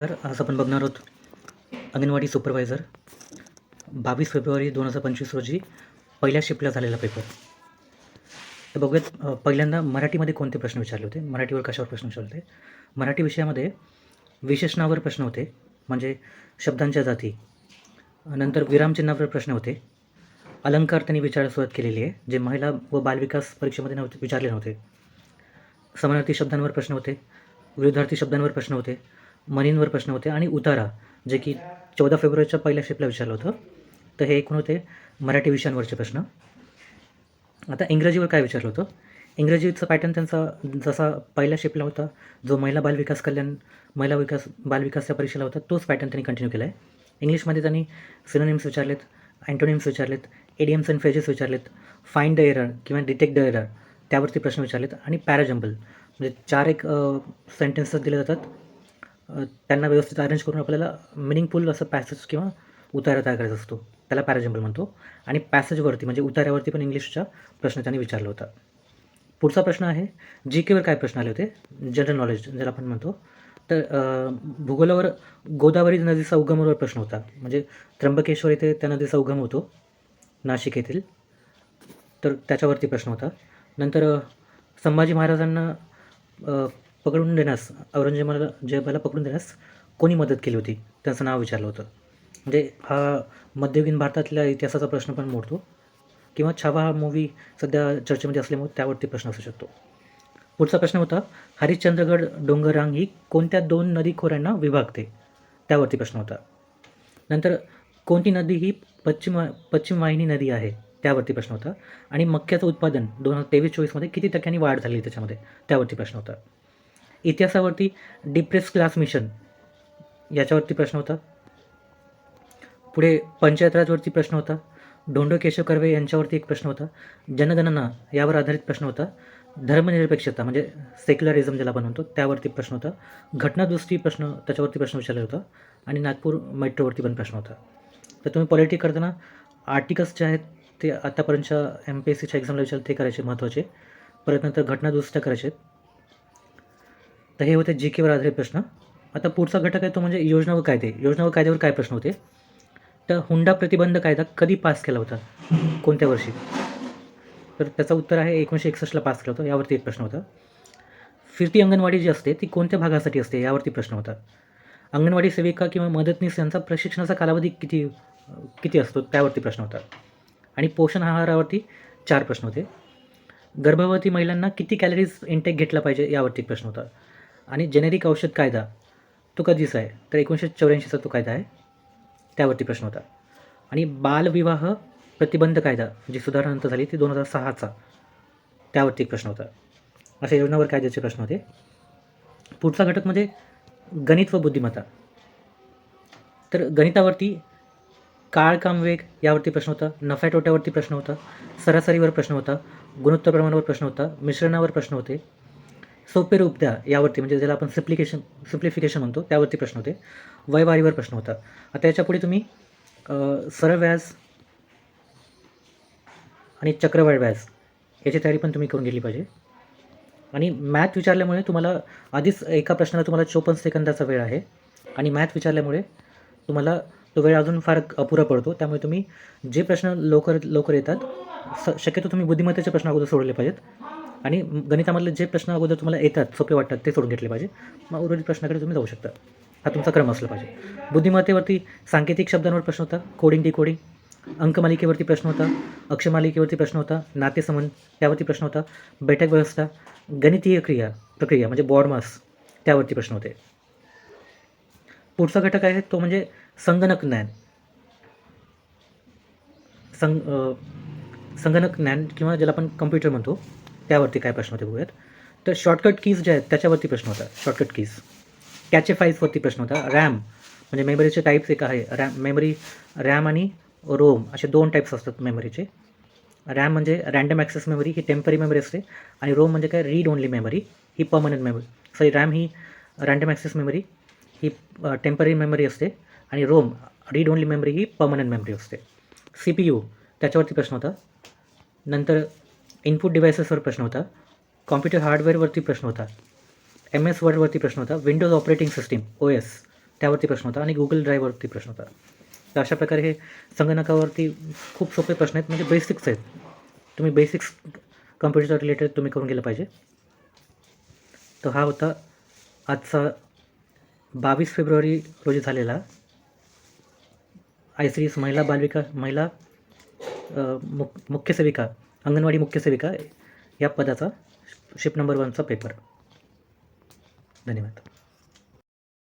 तर आज आपण बघणार आहोत अंगणवाडी सुपरवायझर बावीस फेब्रुवारी दोन हजार पंचवीस रोजी पहिल्या शिफ्टला झालेला पेपर तर बघूयात पहिल्यांदा मराठीमध्ये कोणते प्रश्न विचारले होते? मराठीवर कशावर प्रश्न विचारले होते? मराठी विषयामध्ये विशेषणावर प्रश्न होते म्हणजे शब्दांच्या जाती. नंतर विरामचिन्हावर प्रश्न होते. अलंकार त्यांनी विचारायला सुरुवात केलेली आहे जे महिला व बालविकास परीक्षेमध्ये नव्हते विचारले नव्हते. समानार्थी शब्दांवर प्रश्न होते. विरुद्धार्थी शब्दांवर प्रश्न होते. मनींवर प्रश्न होते आणि उतारा जे की चौदा फेब्रुवारीच्या पहिल्या शेपला विचारलं होतं. तर हे एकूण होते मराठी विषयांवरचे प्रश्न. आता इंग्रजीवर काय विचारलं होतं? इंग्रजीचा पॅटर्न त्यांचा जसा पहिल्या शेपला होता जो महिला बालविकास कल्याण महिला विकास बालविकासच्या परीक्षेला होता तोच पॅटर्न त्यांनी कंटिन्यू केला आहे इंग्लिशमध्ये त्यांनी सिनोनिम्स विचारलेत अँटोनिम्स विचारलेत एडियम्स अँड फेजेस विचारलेत फाईन द एरर किंवा डिटेक्ट द एरर त्यावरती प्रश्न विचारलेत आणि पॅराजम्बल म्हणजे चार एक सेंटेन्सेस दिले जातात. त्यांना व्यवस्थित अरेंज करून आपल्याला मिनिंगफुल असं पॅसेज किंवा उतारा तयार करायचा असतो. त्याला पॅराजम्बल म्हणतो. आणि पॅसेजवरती म्हणजे उतार्यावरती पण इंग्लिशचा प्रश्न त्यांनी विचारला होता. पुढचा प्रश्न आहे जी केवर काय प्रश्न आले होते? जनरल नॉलेज ज्याला आपण म्हणतो. तर भूगोलावर गोदावरी नदीचा उगमावर प्रश्न होता. म्हणजे त्र्यंबकेश्वर येथे त्या नदीचा उगम होतो नाशिक येथील. तर त्याच्यावरती प्रश्न होता. नंतर संभाजी महाराजांना पकडून देण्यास औरंगजेबाला जेबाला पकडून देण्यास कोणी मदत केली होती? त्यांचं नाव विचारलं होतं. म्हणजे हा मध्ययुगीन भारतातल्या इतिहासाचा प्रश्न पण मोडतो. किंवा छावा हा मूवी सध्या चर्चेमध्ये असल्यामुळे त्यावरती प्रश्न असू शकतो. पुढचा प्रश्न होता हरिश्चंद्रगड डोंगररांग ही कोणत्या दोन नदी खोऱ्यांना विभागते? त्यावरती प्रश्न होता. नंतर कोणती नदी ही पश्चिम पश्चिम वाहिनी नदी आहे? त्यावरती प्रश्न होता. आणि मक्याचं उत्पादन दोन हजार तेवीस चोवीसमध्ये किती टक्क्यांनी वाढ झाली त्याच्यामध्ये? त्यावरती प्रश्न होता. इतिहासावरती डिप्रेस क्लास मिशन याच्यावरती प्रश्न होता. पुढे पंचायत राजवरती प्रश्न होता. डोंडो केशव कर्वे यांच्यावरती एक प्रश्न होता. जनगणना यावर आधारित प्रश्न होता. धर्मनिरपेक्षता म्हणजे सेक्युलरिझम ज्याला आपण म्हणतो त्यावरती प्रश्न होता. घटनादृष्टी प्रश्न त्याच्यावरती प्रश्न विचारला होता आणि नागपूर मेट्रोवरती पण प्रश्न होता. तर तुम्ही पॉलिटिक करताना आर्टिकल्स जे आहेत ते आतापर्यंतच्या एम पी एस सीच्या एक्झामला विचार ते करायचे महत्त्वाचे परत नंतर घटनादुरुस्त्या करायचे तर हे होते जी केवर आधारित प्रश्न. आता पुढचा घटक आहे तो म्हणजे योजना व कायदे. योजना व कायद्यावर काय प्रश्न होते? तर हुंडा प्रतिबंध कायदा कधी पास केला होता? कोणत्या वर्षी? तर त्याचं उत्तर आहे एकोणीसशे एकसष्टला पास केला होता. यावरती एक प्रश्न होता. फिरती अंगणवाडी जी असते ती कोणत्या भागासाठी असते? यावरती प्रश्न होता. अंगणवाडी सेविका किंवा मदतनीस यांचा प्रशिक्षणाचा कालावधी किती किती असतो? त्यावरती प्रश्न होता. आणि पोषण आहारावरती चार प्रश्न होते. गर्भवती महिलांना किती कॅलरीज इंटेक घेतला पाहिजे? यावरती प्रश्न होता. आणि जेनेरिक औषध कायदा तो कधीचा आहे? तर एकोणीसशे चौऱ्याऐंशीचा तो कायदा आहे. त्यावरती प्रश्न होता. आणि बालविवाह प्रतिबंध कायदा जी सुधारणानंतर झाली ती दोन हजार सहाचा. त्यावरती एक प्रश्न होता. अशा योजनावर कायद्याचे प्रश्न होते. पुढचा घटक म्हणजे गणित व बुद्धिमत्ता. तर गणितावरती काळ काम वेग यावरती प्रश्न होता. नफ्या तोट्यावरती प्रश्न होता. सरासरीवर प्रश्न होता. गुणोत्तर प्रमाणावर प्रश्न होता. मिश्रणावर प्रश्न होते. सोपे रूप द्या यावरती. म्हणजे ज्याला आपण सिप्लिकेशन सिप्लिफिकेशन म्हणतो त्यावरती प्रश्न होते. वयवारीवर प्रश्न होता. आता याच्यापुढे तुम्ही सरळ व्याज आणि चक्रवाढ व्याज याची तयारी पण तुम्ही करून घेतली पाहिजे. आणि मॅथ विचारल्यामुळे तुम्हाला आधीच एका प्रश्नाला तुम्हाला चोपन्न सेकंदाचा वेळ आहे. आणि मॅथ विचारल्यामुळे तुम्हाला तो वेळ अजून फार अपुरा पडतो. त्यामुळे तुम्ही जे प्रश्न लवकर लवकर येतात स शक्यतो तुम्ही बुद्धिमत्तेचे प्रश्न अगोदर सोडले पाहिजेत. आणि गणितामधले जे प्रश्न अगोदर तुम्हाला येतात सोपे वाटतात ते सोडून घेतले पाहिजे. मग उर्वरित प्रश्नाकडे तुम्ही जाऊ शकता. हा तुमचा क्रम असला पाहिजे. बुद्धिमत्तेवरती सांकेतिक शब्दांवर प्रश्न होता कोडिंग डिकोडिंग अंकमालिकेवरती प्रश्न होता अक्षमालिकेवरती प्रश्न होता नातेसंबंध त्यावरती प्रश्न होता. बैठक व्यवस्था गणितीय क्रिया प्रक्रिया म्हणजे बॉडमास त्यावरती प्रश्न होते. पुढचा घटक आहे तो म्हणजे संगणक ज्ञान. संग संगणक ज्ञान किंवा ज्याला आपण कम्प्युटर म्हणतो. त्यावरती काय प्रश्न होते बघूयात. तर शॉर्टकट कीज जे आहेत त्याच्यावरती प्रश्न होता. शॉर्टकट कीज कॅचेफाईजवरती प्रश्न होता. रॅम म्हणजे मेमरीचे टाईप्स एक आहे. रॅम मेमरी रॅम आणि रोम असे दोन टाईप्स असतात मेमरीचे रॅम म्हणजे रँडम ॲक्सेस मेमरी ही टेंपररी मेमरी असते. आणि रोम म्हणजे काय? रीड ओनली मेमरी ही परमनंट मेमरी सॉरी रॅम ही रँडम ॲक्सेस मेमरी ही टेंपररी मेमरी असते. आणि रोम रीड ओनली मेमरी ही परमनंट मेमरी असते. सी पी यू त्याच्यावरती प्रश्न होता. नंतर इनपुट डिव्हायसेसवर प्रश्न होता. कॉम्प्युटर हार्डवेअरवरती प्रश्न होता. एम एस वर्डवरती प्रश्न होता. Windows operating system O S त्यावरती प्रश्न होता आणि गुगल ड्राईव्हवरती प्रश्न होता. तर अशा प्रकारे हे संगणकावरती खूप सोपे प्रश्न आहेत. म्हणजे बेसिक्स आहेत. तुम्ही बेसिक्स कम्प्युटरच्या रिलेटेड तुम्ही करून गेलं पाहिजे. तर हा होता आजचा बावीस फेब्रुवारी रोजी झालेला आय सी एस महिला बालविका महिला मुख मुख्य सेविका अंगणवाडी मुख्य सेविका या पदाचा शिप नंबर वनचा पेपर धन्यवाद.